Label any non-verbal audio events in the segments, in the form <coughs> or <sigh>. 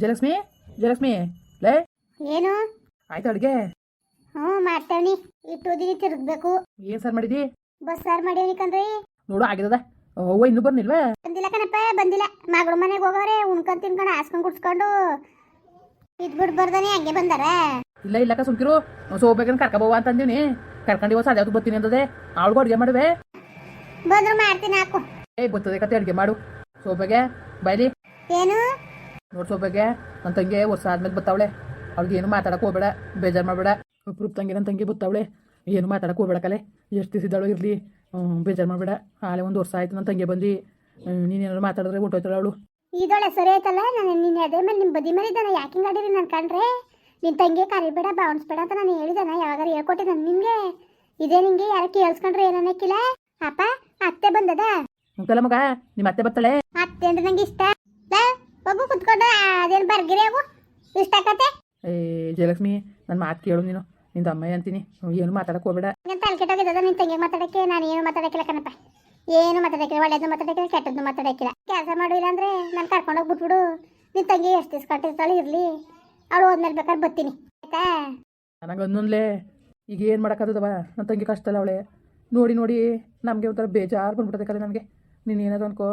ಜಯಲಕ್ಷ್ಮಿ ಜಯಲಕ್ಷ್ಮಿ ಲೇ. ಏನು? ಆಯ್ತು ಅಡುಗೆ? ಹ್ಞೂ ಮಾಡ್ತೇವ್ನಿ. ಇಟ್ಟು ದಿನ ತಿರುಗಬೇಕು. ಏನು ಸರ್ ಮಾಡಿದಿ? ಬಸ್ ಸಾರು ಮಾಡೇವ್ನಿ ಕಣ್ರಿ. ನೋಡು ಆಗಿದದ. ಅವ್ವ ಇನ್ನೂ ಬರ್ನಿಲ್ವಾ ಬಂದಿಲ್ಲ ಕಣಪ್ಪ ಬಂದಿಲ್ಲ. ಮಗಳ ಮನೆಗೆ ಹೋಗವ್ರೆ ಉಣ್ಕೊಂಡ್ ತಿನ್ಕೊಂಡು ಹಾಸ್ಕೊಂಡ್ ಕುಡ್ಸ್ಕೊಂಡು ಇದ್ಬಿಟ್ಟು ಬರ್ದಾನೆ ಹಂಗೆ ಬಂದಾರ. ಇಲ್ಲ ಇಲ್ಲ ಸುಮ್ಕಿರು. ಸೋಬೇಕನ್ ಅಂತ ಅಂತಂದೀನಿ ಕರ್ಕೊಂಡು ಇವತ್ತು ಸಾಧ್ಯ ಬರ್ತೀನಿ ಅಂತದೆ ಅವಳಿಗೂ ಅಡುಗೆ ಮಾಡುವೆ? ಬಂದ್ರು ಮಾಡ್ತೀನಿ ಹಾಕು. ಏ ಬರ್ತದೆ ಕತೆ ಅಡುಗೆ ಮಾಡು. ಸೋಬೆಗೆ ಬೈಲಿ. ಏನು? ನೋಡು ಸೋಬೆಗೆ ನನ್ನ ತಂಗಿ ವರ್ಷ ಆದ್ಮೇಲೆ ಬತ್ತಾವಳೆ. ಅವ್ಳಿಗೆ ಏನು ಮಾತಾಡಕ್ಕೆ ಹೋಗ್ಬೇಡ ಬೇಜಾರು ಮಾಡಬೇಡ. ಅಪ್ರೂಪ್ ತಂಗಿ ನನ್ನ ತಂಗಿ ಬತ್ತಾವಳೆ. ಏನು ಮಾತಾಡಕ್ಕೆ ಹೋಗ್ಬೇಡ ಕಲೆ. ಎಷ್ಟು ದಿವಸದಳು ಇರಲಿ. ಬೇಜಾರು ಮಾಡಬೇಡ. ಆಲೆ ಒಂದು ವರ್ಷ ಆಯ್ತು ನನ್ನ ತಂಗಿ ಬಂದು. ನೀನೇನಾದ್ರು ಮಾತಾಡಿದ್ರೆ ಹೊಟ್ಟೋಯ್ತಾಳೆ ಅವಳು. ಇದೊಳೆ ಸರಿ ಆಯ್ತಲ್ಲ? ನಾನು ನಿನ್ನ ಅದೇ ಮೇಲೆ ನಿಮ್ಮ ಬದಿ ಮೇಲೆ ಇದ್ದಾನೆ. ಯಾಕೆ ಹಿಂಗಾಡಿರಿ ನಾನು ಕಂಡ್ರೆ ನಿನ್ನ ತಂಗಿ ಕರಿಬೇಡ ಬಾವಣಿಸ್ಬೇಡ ಅಂತ ನಾನು ಹೇಳಿದಾನ? ಯಾವಾಗ ಹೇಳ್ಕೊಟ್ಟಿದ್ದೆ ನಿಮಗೆ ಇದೇ ನಿಂಗೆ ಯಾರ ಕೇಳಿಸ್ಕೊಂಡ್ರೆ ಏನಕ್ಕಿಲ್ಲ ಅಪ್ಪ ಅತ್ತೆ ಬಂದದ? ಅಂಕಲ ಮಗ ನಿಮ್ಮ ಅತ್ತೆ ಬರ್ತಾಳೆ ಅತ್ತೆ ಅಂದ್ರೆ ನಂಗೆ ಇಷ್ಟ. ಲೇ, ಕುತ್ಕೊಂಡ ಅದೇನು ಬರ್ಗಿರಿ ಅವು? ಇಷ್ಟ ಆಕತ್ತೆ ಏ ಜಯಲಕ್ಷ್ಮಿ ನನ್ನ ಮಾತು ಕೇಳು ನೀನು. ನಿಂದ ಅಮ್ಮ ಅಂತೀನಿ. ಏನು ಮಾತಾಡಕ್ಕೆ ಹೋಗ್ಬೇಡ. ನಿನ್ನ ತಲೆ ಕೆಟ್ಟೋಗಿದ್ದದ ನಿನ್ನ ತಂಗಿ ಮಾತಾಡಕ್ಕೆ? ನಾನು ಏನು ಮಾತಾಡಕ್ಕಿಲ್ಲ ಕಣಪ್ಪ. ಏನು ಮಾತಾಡಕ್ಕಿಲ್ಲ ಒಳ್ಳೇದು ಮಾತಾಡಕ್ಕಿಲ್ಲ ಕೆಟ್ಟದ್ದು ಮಾತಾಡಕ್ಕಿಲ್ಲ. ಕೆಲಸ ಮಾಡಿಲ್ಲ ಅಂದ್ರೆ ನಾನು ಕರ್ಕೊಂಡೋಗಿ ಬಿಟ್ಬಿಡು. ನಿನ್ನ ತಂಗಿ ಎಷ್ಟು ದಿವಸ ಕಟ್ಟಿರ್ತಾಳೆ ಇರಲಿ. ಅವಳು ಹೋದ್ಮೇಲೆ ಬೇಕಾದ್ರೆ ಬರ್ತೀನಿ. ಆಯ್ತಾ? ನನಗೆ ಒಂದೊಂದ್ಲೇ ಈಗ ಏನು ಮಾಡೋಕ್ಕಾಗದವ ನನ್ನ ತಂಗಿ ಕಷ್ಟ ಅಲ್ಲ ಅವಳೆ. ನೋಡಿ ನೋಡಿ ನಮಗೆ ಒಂಥರ ಬೇಜಾರು ಬಂದ್ಬಿಟ್ಟದೆ ಕಲೆ ನನಗೆ. ನೀನು ಏನಾದ್ರು ಅನ್ಕೋ.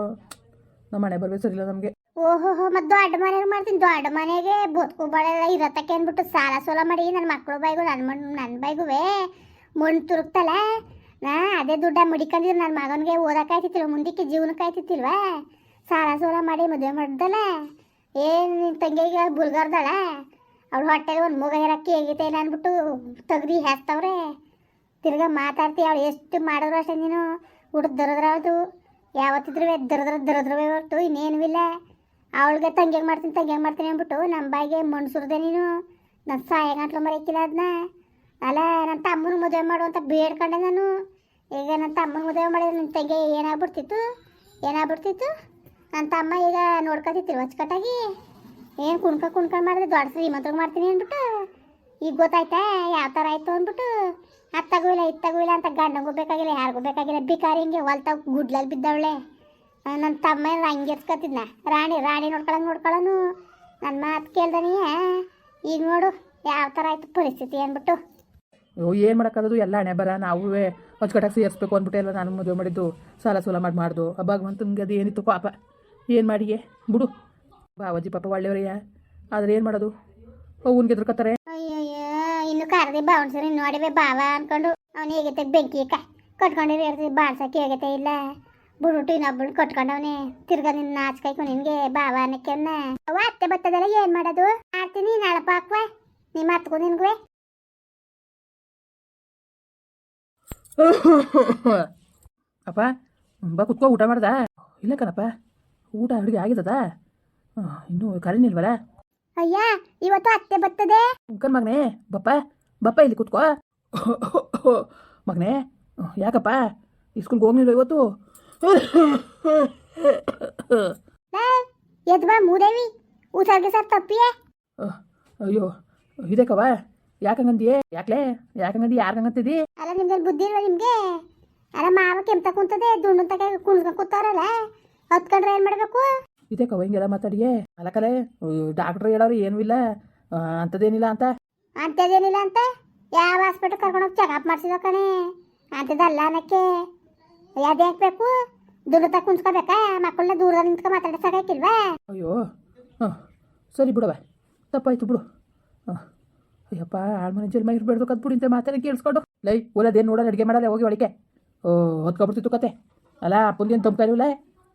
ನಮ್ಮ ಮನೆ ಬರಬೇಕು ಸರಿಲ್ಲ ನಮಗೆ. ಓಹೋ, ಹೋ, ಮತ್ತೆ ದೊಡ್ಡ ಮನೆಗೆ ಮಾಡ್ತೀನಿ. ದೊಡ್ಡ ಮನೆಗೆ ಬದುಕೋಬಾಳೆಲ್ಲ ಇರತ್ತಕ್ಕೆ ಅಂದ್ಬಿಟ್ಟು ಸಾಲ ಸೋಲ ಮಾಡಿ ನನ್ನ ಮಕ್ಕಳು ಬೈಗು ನನ್ನ ಮಣ್ಣು ನನ್ನ ಬೈಗುವೆ. ಮಣ್ಣು ತುರುಕ್ತಲ್ಲ ನಾ ಅದೇ ದುಡ್ಡ ಮಡಿಕೊಂಡಿದ್ರು ನನ್ನ ಮಗನಿಗೆ ಓದಕ್ಕಾಯ್ತಿತ್ತಿಲ್ವ ಮುಂದಕ್ಕೆ ಜೀವನಕ್ಕಾಯ್ತಿತ್ತಿಲ್ವ ಸಾಲ ಸೋಲ ಮಾಡಿ ಮದುವೆ ಮಾಡ್ದಲ್ಲ ಏನು ನಿನ್ನ ತಂಗಿಗೆ ಬುಲ್ಗಾರ್ದಳ? ಅವಳು ಹೊಟ್ಟೆಗೆ ಒಂದು ಮಗ ಹೇರಕ್ಕೆ ಹೇಗೈತೆ ಇಲ್ಲ ಅಂದ್ಬಿಟ್ಟು ತೆಗ್ದು ಹೇಸ್ತವ್ರೆ. ತಿರ್ಗಾ ಮಾತಾಡ್ತಿ ಅವಳು ಎಷ್ಟು ಮಾಡಿದ್ರು ಅಷ್ಟೇ ನೀನು. ಹುಡ್ದ್ರದ್ರ ಅದು ಯಾವತ್ತಿದ್ರು ದರದ್ರ, ದರದ್ರವೇ ಹೊರತು ಇನ್ನೇನು ಇಲ್ಲ. ಅವಳಿಗೆ ತಂಗಿಗೆ ಮಾಡ್ತೀನಿ, ತಂಗ್ಯಾಗ ಮಾಡ್ತೀನಿ ಅಂದ್ಬಿಟ್ಟು ನಮ್ಮ ಬಾಯಿಗೆ ಮಣ್ಣು ಸುರಿದೆ ನೀನು ನನ್ನ ಸಾಯ ಗಂಟ್ಲು ಮರೆಯಕ್ಕಿಲ್ಲ ಅದನ್ನ ಅಲ್ಲ ನನ್ನ ತಮ್ಮನ ಮದುವೆ ಮಾಡು ಅಂತ ಬೇಡ್ಕೊಂಡೆ ನಾನು. ಈಗ ನನ್ನ ತಮ್ಮನ ಮದುವೆ ಮಾಡಿದ್ರೆ ನನ್ನ ತಂಗಿ ಏನಾಗ್ಬಿಡ್ತಿತ್ತು? ಏನಾಗ್ಬಿಡ್ತಿತ್ತು? ನನ್ನ ತಮ್ಮ ಈಗ ನೋಡ್ಕೊತಿತ್ತು ಅಚ್ಚುಕಟ್ಟಾಗಿ. ಏನು ಕುಣ್ಕ ಕುಣ್ಕ ಮಾಡಿದ್ರೆ ದೊಡ್ಡ ಶ್ರೀಮಂತಗೆ ಮಾಡ್ತೀನಿ ಅಂದ್ಬಿಟ್ಟು. ಈಗ ಗೊತ್ತಾಯ್ತಾ, ಯಾವ ಥರ ಆಯಿತು ಅಂದ್ಬಿಟ್ಟು. ಅತ್ತಾಗೂ ಇಲ್ಲ ಇತ್ತಾಗೂ ಇಲ್ಲ ಅಂತ ಗಂಡಂಗೂ ಬೇಕಾಗಿಲ್ಲ, ಯಾರಿಗೂ ಬೇಕಾಗಿಲ್ಲ. ಬಿಕಾರಿ ಹಿಂಗೆ ಹೊಲ್ತಾಗ ಗುಡ್ಲಲ್ಲಿ ಬಿದ್ದವಳೆ. ನನ್ನ ತಮ್ಮ ಹಂಗೆ ಎತ್ಕೊತಿದ್ನ. ರಾಣಿ ರಾಣಿ ನೋಡ್ಕೊಳಂಗೆ ನೋಡ್ಕೊಳನು. ನನ್ನ ಮಾತು ಕೇಳ್ದನಿಯೇ ಈಗ ನೋಡು ಯಾವ ಥರ ಆಯ್ತು ಪರಿಸ್ಥಿತಿ ಅಂದ್ಬಿಟ್ಟು. ಓ ಏನು ಮಾಡೋಕ್ಕಾಗೋದು? ಎಲ್ಲ ಹಣೆ ಬರ ನಾವು ಅಚ್ಚುಕಟ್ಟಾಗಿ ಸೇರಿಸ್ಬೇಕು ಅಂದ್ಬಿಟ್ಟು ಎಲ್ಲ ನಾನು ಮದುವೆ ಮಾಡಿದ್ದು ಸಾಲ ಸೋಲ ಮಾಡಿ ಮಾಡ್ದು. ಭಗವಂತನಿಗೆ ಅದು ಏನಿತ್ತು ಪಾಪ. ಏನು ಮಾಡಿಗೆ? ಬಿಡು. ಬಾವಾಜಿ ಪಾಪ ಒಳ್ಳೆಯವರಯ್ಯ. ಆದರೆ ಏನು ಮಾಡೋದು? ಅವ್ನಿಗೆ ಎದುರ್ಕೋತಾರೆ ಅಯ್ಯಯ್ಯ ಇನ್ನು ಕರೆದಿ ಬಾವಣ್ಸರಿ ನೋಡಿವೆ ಬಾವ ಅನ್ಕೊಂಡು. ಅವನು ಹೇಗೈತೆ ಬೆಂಕಿ ಕಟ್ಕೊಂಡಿರ್ತೀವಿ ಕಟ್ಕೊಂಡಿರಿ ಬಾಳ್ಸಕ್ಕೆ ಹೇಗೈತೆ ಇಲ್ಲ? ಬಿಡ್ಬಿಟ್ಟು ಇನ್ನೊಬ್ಬಳು ಕಟ್ಕೊಂಡವನೆ. ತಿರ್ಗಾ ನಿನ್ನ ನಾಚ್ಕೈಕು ನಿನ್ಗೆ ಬಾವ ಅನ್ನಕ್ಕೆನ್ನ ಅವ ಅತ್ತೆ ಬತ್ತದಲ್ಲ ಏನ್ ಮಾಡೋದು? ಆಡ್ತೀನಿ ನಾಳಪ್ಪ ಹಾಕ್ವ? ನಿಮ್ಮ ಹತ್ಕೊ ನಿನ್ಗುವೆ? <laughs> ಅಪ್ಪ ಬಾ ಕುತ್ಕೋ ಊಟ ಮಾಡ್ದ? ಇಲ್ಲ ಕಣಪ್ಪ ಊಟ ಅಡುಗೆ ಆಗಿದದ ಇನ್ನೂ ಕರೆನಿಲ್ವಲ್ಲ? ಅಯ್ಯ ಇವತ್ತು ಅತ್ತೆ ಬರ್ತದೆ ಕಣ್ ಮಗನೇ ಬಪ್ಪ ಬಪ್ಪ ಇಲ್ಲಿ ಕುತ್ಕೋ. <laughs> ಮಗನೆ ಯಾಕಪ್ಪ? ಸ್ಕೂಲ್ಗೆ ಹೋಗ್ಲಿಲ್ವ ಇವತ್ತು? ಎದ್ ಬಾ ಮೂದೇವಿ. ಊಸರ್ಗೆ ಸರ್ ತಪ್ಪಿಯೇ? ಅಯ್ಯೋ ಇದಕ್ಕವ? ಯಾಕಂಗಂದಿಯೇ ಯಾಕ್ಲೆ? ಯಾಕಂಗಂದಿ ಯಾರ್ಗಂಗಂತಿದಿ ಅಲ್ಲ ನಿಮ್ಗೆ ಬುದ್ಧಿ ಇಲ್ವಾ ನಿಮ್ಗೆ? ಅಲ್ಲ ಮಾವ ಕೆಂಪ ಕುಂತದೆ ದುಂಡು ತಕ ಕುಣ್ಸ್ಕೊಂಡ್ ಕೂತಾರಲ್ಲ. ಹತ್ಕೊಂಡ್ರೆ ಏನ್ ಮಾಡ್ಬೇಕು? ಇದಕ್ಕವ ಹಿಂಗೆಲ್ಲ ಮಾತಾಡಿಯೇ? ಅಲ್ಲ ಕಲೆ ಡಾಕ್ಟ್ರ್ ಹೇಳೋರು ಏನೂ ಇಲ್ಲ. ಅಂತದೇನಿಲ್ಲ ಅಂಥದ್ದೇನಿಲ್ಲ ಅಂತ? ಅಂತದೇನಿಲ್ಲ ಅಂತ? ಯಾವ ಹಾಸ್ಪಿಟಲ್ ಕರ್ಕೊಂಡೋಗಿ ಚೆಕಪ್ ಮಾಡ್ಸಿದ ಕಣೆ? ಅಂಥದ್ದಲ್ಲ ಅನ್ನಕ್ಕೆ. ಯಾವ್ದು ಹಾಕ್ಬೇಕು ದೂರದಾಗ ತಕ ಕುಣ್ಸ್ಕೋಬೇಕಾ ಮಕ್ಕಳನ್ನ ದೂರ ನಿಂತ್ಕೊ ಮಾತಾಡೋ ಸಾಕಾಕಿಲ್ವಾ ಅಯ್ಯೋ ಹಾಂ ಸರಿ ಬಿಡವ ತಪ್ಪಾಯ್ತು ಬಿಡು. ಹಾಂ ಅಯ್ಯಪ್ಪ ಆಳ್ಮನೆ ಜಲ್ಮ ಇರ್ಬೇಡ್ದು ಬಿಡಿ ಅಂತ ಮಾತಾಡಿ ಕೇಳಿಸ್ಕೊಂಡು. ಲೈ ಓಲದೇನು ನೋಡೋಣ ಅಡುಗೆ ಮಾಡಲ್ಲ ಹೋಗಿ ಒಳಗೆ ಓ ಹೊತ್ಕೊಬಿಡ್ತಿತ್ತು ಕತೆ. ಅಲ್ಲ ಅಪ್ಪಂದೇನು ತಂಪ್ಕಾರಿಲ್ಲ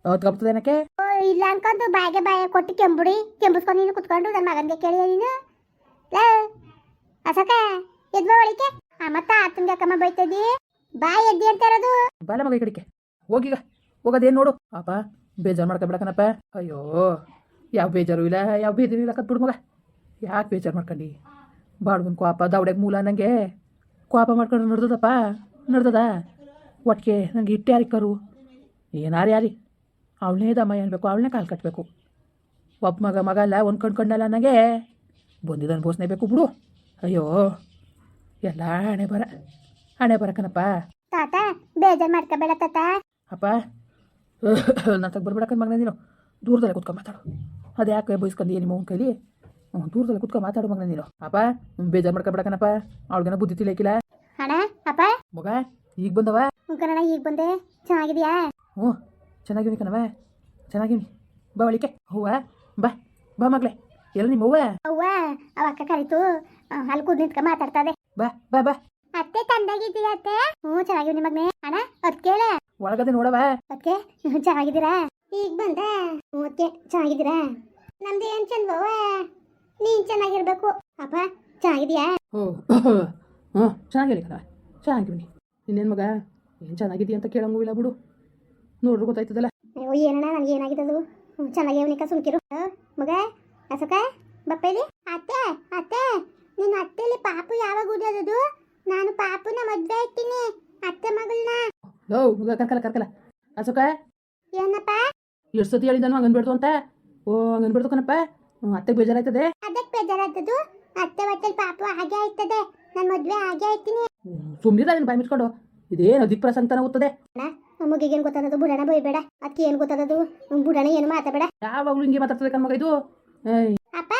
ಹೊತ್ಕೊಬಿಡ್ತದೇನಕ್ಕೆ ಓ ಇಲ್ಲ ಅನ್ಕೊಂಡು ಬಾಯಿಗೆ ಬಾಯ ಕೊಟ್ಟು ಕೆಂಬುಡಿ ಕೆಂಬಿಸ್ಕೊಂಡು ನೀನು ಕುತ್ಕೊಂಡು ನನ್ನ ಮಗನಿಗೆ ಕೇಳಿ ನೀನು? ಲೇ ಅಸಕ ಎದ್ವ ಒಳಿಕೆ ಆ ಮತ್ತ ಆತಂಗೆ ಅಕ್ಕಮ್ಮ ಬೈತದಿ ಬಾಯ್ ಎದ್ದಿ ಅಂತ ಇರೋದು? ಬಾಲ ಮಗ ಈ ಕಡೆಗೆ. ಹೋಗೀಗ ಹೋಗೋದೇನು ನೋಡು. ಅಪ್ಪ, ಬೇಜಾರು ಮಾಡ್ಕೊಬಿಡಕನಪ್ಪ. ಅಯ್ಯೋ, ಯಾವ ಬೇಜಾರು ಇಲ್ಲ, ಯಾವ ಬೇಜಾರು ಇಲ್ಲ ಕತ್ಬಿಡು ಮಗ. ಯಾಕೆ ಬೇಜಾರು ಮಾಡ್ಕೊಂಡು? ಬಾಡ್ಗನ್ ಕೋಪ ದವಡೆಗೆ ಮೂಲ ನನಗೆ ಕೋಪ ಮಾಡ್ಕೊಂಡು ನಡ್ದದಪ್ಪ? ನಡ್ದದ? ಒಟ್ಟಿಗೆ ನನಗೆ ಇಟ್ಟು ಯಾರಿಗೆ ಕರು? ಏನಾರು ಯಾರಿ? ಅವಳನ್ನೇ ದಮ್ಮ ಏನ್ಬೇಕು ಅವಳನ್ನೇ ಕಾಲು ಕಟ್ಟಬೇಕು ಒಬ್ಬ ಮಗ ಮಗ ಅಲ್ಲ, ಒಂದು ಕಣ್ ಕಣ್ಣಲ್ಲ ನನಗೆ ಬಂದಿದ್ದು ಅನ್ಭವಿಸ್ನೇ ಬೇಕು ಬಿಡು. ಅಯ್ಯೋ, ಎಲ್ಲ ಹಣೆ ಬರ. ಹಣೆ ಬರಕನಪ್ಪ. ತಾತ ಬೇಜಾರ್ ಮಾಡ್ಕೋಬೇಡ ತಾತ. ಅಪ್ಪ ನನ್ನ ತಗ ಬರ್ಬೇಡಕ್ಕ ಮಗನ ನೀನು. ದೂರದಲ್ಲೇ ಕುತ್ಕೊಂಡು ಮಾತಾಡು. ಅದು ಯಾಕೆ ಬಯಸ್ಕೊಂಡಿ ನಿಮ್ಮ ಅವ್ನ ಕೈಲಿ? ಹ್ಞೂ ದೂರದಲ್ಲಿ ಕುತ್ಕೊಂಡು ಮಾತಾಡು ಮಗನ ನೀನು. ಅಪ್ಪ ಬೇಜಾರು ಮಾಡ್ಕೋಬೇಡಕ್ಕನಪ್ಪ ಅವಳಿಗೇನ ಬುದ್ಧಿ ತಿಳಿಯಕ್ಕಿಲ್ಲ ಅಣ್ಣ ಅಪ್ಪ. ಮಗ ಈಗ ಬಂದವ? ಹ್ಞೂ ಈಗ ಬಂದೆ. ಚೆನ್ನಾಗಿದೆಯಾ? ಹ್ಞೂ ಚೆನ್ನಾಗಿವ್ನಿ ಕಣವ ಚೆನ್ನಾಗಿವ್ನಿ. ಬಾ ಒಳಿಕೆ ಹೂವ ಬಾ ಬಾ ಮಗ್ಲೆ ಎಲ್ಲ ನಿಮ್ಮ ಹೂವ? ಅವ್ವ ಅವ ಅಕ್ಕ ಕರೀತು. ಅಲ್ಲಿ ಕೂದ್ ನಿಂತ್ಕ ಮಾತಾಡ್ತದೆ. ಬಾ ಬಾ ಬಾ. ಅತ್ತೆ ತಂದಾಗಿದ್ದೀಯ ಅತ್ತೆ? ಹ್ಞೂ ಚೆನ್ನಾಗಿವ್ ನಿಮಗ್ನೆ ಅಣ್ಣ ಅದ್ ಕೇಳ. ಒಳಗದೆ ನೋಡವ ಅದಕ್ಕೆ ಚೆನ್ನಾಗಿದ್ದೀರಾ? ಈಗ ಬಂದ. ಹ್ಞೂ ಅತ್ತೆ ಚೆನ್ನಾಗಿದ್ದೀರಾ? ನಮ್ದು ಏನ್ ಚಂದವ? ನೀನ್ ಚೆನ್ನಾಗಿರ್ಬೇಕು. ಅಪ್ಪ ಚೆನ್ನಾಗಿದ್ಯಾ ಓ <coughs> ಹ್ಞೂ ಚೆನ್ನಾಗಿರಿ ಕಣ ಚೆನ್ನಾಗಿವ್ನಿ ಇನ್ನೇನು ಮಗ? ಏನು ಚೆನ್ನಾಗಿದ್ದೀಯ ಅಂತ ಕೇಳಂಗೂ ಇಲ್ಲ ಬಿಡು. ನೋಡ್ರು ಗೊತ್ತಾಯ್ತದಲ್ಲ. ಅಯ್ಯೋ ಏನಣ್ಣ ನನಗೆ ಏನಾಗಿದ್ದದು? ಹ್ಞೂ ಚೆನ್ನಾಗಿ ಸುಮ್ಕಿರು ಮಗ ಅಸಕ ಬಪ್ಪೈಲಿ ಅತ್ತೆ ಅತ್ತೆ ನಿನ್ನ ಅತ್ತೆಲಿ ಪಾಪು ಯಾವಾಗ ಉಳಿಯೋದು ನಾನು ಪಾಪುನ ಮದ್ವೆ ಆಯ್ತೀನಿ ಅತ್ತೆ ಮಗಳನ್ನ ಲೋ ಹುಡುಗ ಕರ್ಕಲ್ಲ. ಕರ್ಕಲ ಅಸೋಕ ಏನಪ್ಪ? ಎಷ್ಟು ಸತಿ ಹೇಳಿದ್ದಾನು ಹಂಗನ್ ಬಿಡ್ತು ಅಂತ? ಓ ಹಂಗನ್ ಬಿಡ್ತು ಕಣಪ್ಪ ಅತ್ತೆಗೆ ಅತ್ತೆ ಬೇಜಾರಾಯ್ತದೆ? ಅದಕ್ಕೆ ಬೇಜಾರಾದದು ಅತ್ತೆ ಹೊಟ್ಟೆಲಿ ಪಾಪು ಹಾಗೆ ಆಯ್ತದೆ. ನಾನು ಮದ್ವೆ ಹಾಗೆ ಆಯ್ತೀನಿ. ಸುಮ್ಮನಿರ ಅದನ್ನ ಬಾಯಿ ಮುಚ್ಕೊಂಡು. ಇದೇನು ದಿಪ್ರಸಂಗತನ ಓದ್ತದೆ? ಮಗಿಗೆ ಏನು ಗೊತ್ತಾದದು ಬುಡಣ ಬೈಬೇಡ. ಅದಕ್ಕೆ ಏನು ಗೊತ್ತಾದದು ಬುಡಣ ಏನು ಮಾತಾಡಬೇಡ ಯಾವಾಗಲೂ ಹಿಂಗೆ ಮಾತಾಡ್ತದೆ ಕಣ್ಮಗ ಇದು? ಏಯ್. ಅಪ್ಪ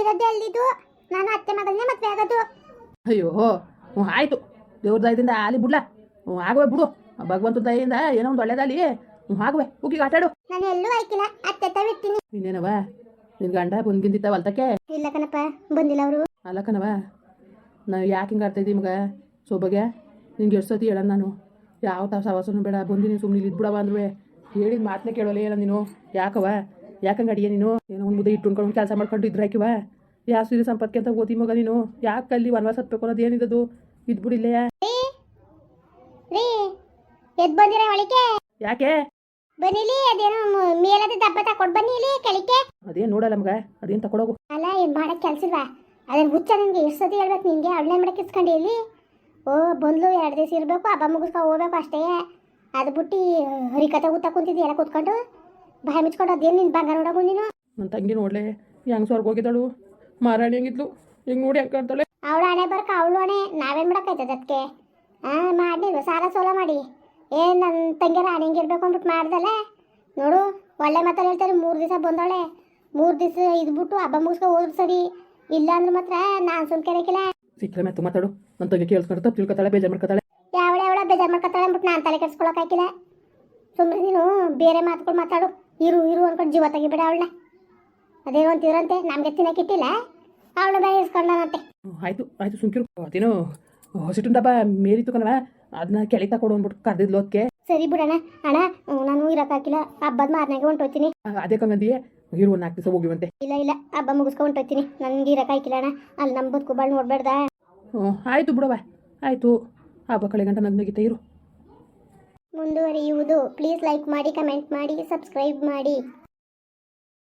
ಇರದೆ ಅಲ್ಲಿದು. ನಾನು ಅತ್ತೆ ಮಗಳನ್ನೇ ಮದ್ವೆ ಆಗೋದು. ಅಯ್ಯೋ ಹ್ಞೂ ಆಯಿತು. ದೇವ್ರ ದಯದಿಂದ ಆಲಿ ಬಿಡ್ಲಾ. ಹ್ಞೂ ಆಗುವೆ ಬಿಡು. ಭಗವಂತ ದಯಿಂದ ಏನೋ ಒಂದು ಒಳ್ಳೇದಾಲಿ ಹ್ಞೂ ಆಗುವೆ. ಹೋಗಿ ಆಟಾಡು ನಾನು ಎಲ್ಲೂ ಆಯ್ಕಿಲ್ಲ. ಅತ್ತೆ ಬಿಡ್ತೀನಿ. ಇನ್ನೇನವ ನಿನ್ ಗಂಡ ಬಂದ್ಗಿಂದಿತ್ತ ಹೊಲ್ತಕ್ಕೆ ಇಲ್ಲ ಕಣಪ್ಪ ಬಂದಿಲ್ಲ ಅವರು. ಅಲ್ಲ ಕಣವ ನಾವು ಯಾಕೆ ಹಿಂಗೆ ಆಡ್ತಾ ಇದ್ದೀವಿ ಮಗ ಸೊಬಗೆ? ನಿಂಗೆ ಎಷ್ಟು ಸತಿ ಹೇಳೋಣ ನಾನು. ಯಾವ ತಾವು ಸವಾಸನು ಬೇಡ. ಬಂದಿನಿ ಸುಮ್ಮನೆ ಇಲ್ಲಿ ಇದ್ಬಿಡವ ಅಂದ್ರೂ ಹೇಳಿದ ಮಾತನ್ನೇ ಕೇಳೋಲ್ಲ ಏನೋ ನೀನು. ಯಾಕವ ಯಾಕಂಗೆ ಅಡಿಗೆ ನೀನು? ಏನೋ ಒಂದು ಮುದ್ದೆ ಇಟ್ಟುಕೊಂಡು ಕೆಲಸ ಮಾಡ್ಕೊಂಡು ಇದ್ರೆ ಹಾಕಿವ ಯಾವ ಸಿರಿ ಸಂಪತ್ಕೆ ಅಂತ ಓದಿ ಮಗ ನೀನು. ಯಾಕೆ ಅಲ್ಲಿ ವನವಾಸ ಹತ್ಬೇಕು ಅನ್ನೋದು ಏನಿದದು? ಇದ್ಬಿಡಿಲ್ಲಯ್ಯ ರೀ ಎದ್ ಬಂದಿರ ಒಳಿಕೆ ಯಾಕೆ? ಬನ್ನಿಲಿ ಅದೇನೋ ಮೇಲದ ದಪ್ಪ ತಕೊಂಡ್ ಬನ್ನಿ ಇಲ್ಲಿ ಕೆಳಿಕೆ. ಅದೇನು ನೋಡಲ್ಲ ಮಗ ಅದೇನು ತಗೊಳೋಗು ಅಲ್ಲ ಏನ್ ಮಾಡಕ್ ಕೆಲ್ಸಿಲ್ವಾ ಅದನ್ನ ಹುಚ್ಚ ನಿನ್ಗೆ ಎಷ್ಟು ಸತಿ ಹೇಳ್ಬೇಕು ನಿನ್ಗೆ? ಅವಳನ್ನ ಮಾಡಕ್ ಇಸ್ಕೊಂಡಿ ಇಲ್ಲಿ. ಓ ಬಂದ್ಲು ಎರಡು ದಿವಸ ಇರ್ಬೇಕು ಹಬ್ಬ ಮುಗಿಸ್ಕೊ ಹೋಗ್ಬೇಕು ಅಷ್ಟೇ. ಅದು ಬಿಟ್ಟು ಹರಿಕತೆ ಊತ ಕುಂತಿದ್ದಿ ಎಲ್ಲ ಕೂತ್ಕೊಂಡು? ಬಾಯಿ ಮುಚ್ಕೊಂಡು ಅದೇನು ನಿನ್ ಬಂಗಾರ ನೋಡಗು ನೀನು? ನನ್ನ ತಂಗಿ ನೋಡ್ಲೆ ಹೆಂಗ್ ಸ್ವರ್ಗ ಹೋಗಿದ್ದಾಳು? ಮಾರಾಣಿ ಹೆಂಗಿದ್ಲು? ಹೆಂಗ್ ನೋಡಿ ಹೆಂಗ್ ಕಾಣ್ತಾಳೆ? ಅವಳು ಹಣೆ ಬರ್ಕ ಅವಳು ಹಣೆ ನಾವೇನು ಮಾಡಕ್ಕಾಯ್ತದ ಅದಕ್ಕೆ? ಹಾಂ ಮಾಡಿ ಸಾಲ ಸೋಲ ಮಾಡಿ. ಏ ನನ್ನ ತಂಗಿಯರ ಹಣೆ ಇರ್ಬೇಕು ಅಂದ್ಬಿಟ್ಟು ಮಾಡ್ದಲ್ಲ ನೋಡು ಒಳ್ಳೆ ಮಾತಲ್ಲಿ ಹೇಳ್ತಾರೆ ಮೂರು ದಿವಸ ಬಂದವಳೆ. ಮೂರು ದಿವಸ ಇದ್ಬಿಟ್ಟು ಹಬ್ಬ ಮುಗಿಸ್ಕೊ ಹೋದ್ರು ಸರಿ. ಇಲ್ಲ ಅಂದ್ರೆ ಮಾತ್ರ ನಾನು ಸುಮ್ಕೆರಕಿಲ್ಲ ಸಿಕ್ಕರೆ ಮತ್ತೆ ಮಾತಾಡು. ನನ್ನ ತಂಗಿ ಕೇಳಿಸ್ಕೊಂಡು ತಪ್ಪು ತಿಳ್ಕೊತಾಳೆ ಬೇಜಾರು ಮಾಡ್ಕೊತಾಳೆ. ಯಾವಳೆ ಅವಳ ಬೇಜಾರು ಮಾಡ್ಕೊತಾಳೆ ಅಂದ್ಬಿಟ್ಟು ನಾನು ತಲೆ ಕೆಡ್ಸ್ಕೊಳಕ್ಕಾಗಿಲ್ಲ ಸುಮ್ಮನೆ ನೀನು ಬೇರೆ ಮಾತುಗಳು ಮಾತಾಡು. ಇರು ಇರು ಅನ್ಕೊಂಡು ಜೀವ ತೆಗಿಬೇಡ ಅವಳನ್ನ. ಅದೇನು ಅಂತಿದ್ರಂತೆ ನಮಗೆ ತಿನ್ನಕ್ಕಿಟ್ಟಿಲ್ಲ ಅವಳು ಬೇರೆ ಇಸ್ಕೊಂಡನಂತೆ ಹ್ಮ್, ಆಯ್ತು ಆಯ್ತು ಸುಮ್ಕಿರು. ಅದೇನೋ ಹಸಿಟ್ಟು ಡಬ್ಬ ಮೇರಿತ್ತು ಕಣವ ಅದನ್ನ ಕೆಳಗೆ ಕೊಡು ಅಂದ್ಬಿಟ್ಟು ಕರೆದಿದ್ಲು ಅದಕ್ಕೆ ಸರಿ ಬಿಡಣ. ಅಣ್ಣ ನಾನು ಇರೋಕ್ಕಾಗಿಲ್ಲ ಹಬ್ಬದ ಮಾರ್ನಾಗೆ ಹೊಂಟೋಗ್ತೀನಿ ಅದೇ ಕಂಗಂದಿಯೇ ಇರು ಒಂದು ನಾಲ್ಕು ದಿವಸ ಹೋಗಿವಂತೆ. ಇಲ್ಲ ಇಲ್ಲ. ಹಬ್ಬ ಮುಗಿಸ್ಕೊಂಡು ಹೊಂಟೋಗ್ತೀನಿ ನನಗೆ ಇರೋಕ್ಕಾಗಿಲ್ಲ ಅಣ್ಣ. ಅಲ್ಲಿ ನಮ್ಮ ಬದುಕು ಬಾಳ್ ನೋಡ್ಬೇಡ್ದ? ಹ್ಞೂ ಆಯಿತು ಬಿಡವ ಆಯಿತು. ಹಬ್ಬ ಕಳೆಗಂಟ ನಗ್ನಗಿತ್ತ ಇರು. ಮುಂದುವರಿಯುವುದು. ಪ್ಲೀಸ್ ಲೈಕ್ ಮಾಡಿ ಕಮೆಂಟ್ ಮಾಡಿ ಸಬ್ಸ್ಕ್ರೈಬ್ ಮಾಡಿ.